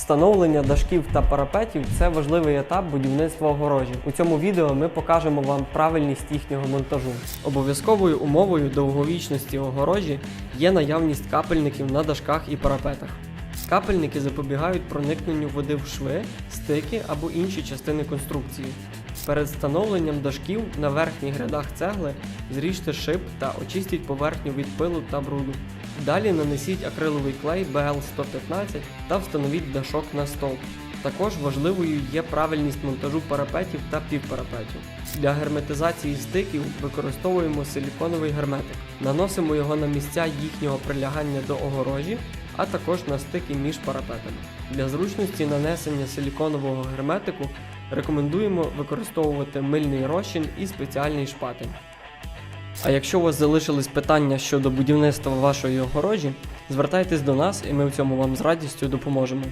Встановлення дашків та парапетів це важливий етап будівництва огорожі. У цьому відео ми покажемо вам правильність їхнього монтажу. Обов'язковою умовою довговічності огорожі є наявність капельників на дашках і парапетах. Капельники запобігають проникненню води в шви, стики або інші частини конструкції. Перед встановленням дашків на верхніх рядах цегли зріжте шип та очистіть поверхню від пилу та бруду. Далі нанесіть акриловий клей BL115 та встановіть дашок на стовп. Також важливою є правильність монтажу парапетів та півпарапетів. Для герметизації стиків використовуємо силіконовий герметик. Наносимо його на місця їхнього прилягання до огорожі, а також на стики між парапетами. Для зручності нанесення силіконового герметику рекомендуємо використовувати мильний розчин і спеціальний шпатель. А якщо у вас залишились питання щодо будівництва вашої огорожі, звертайтесь до нас і ми в цьому вам з радістю допоможемо.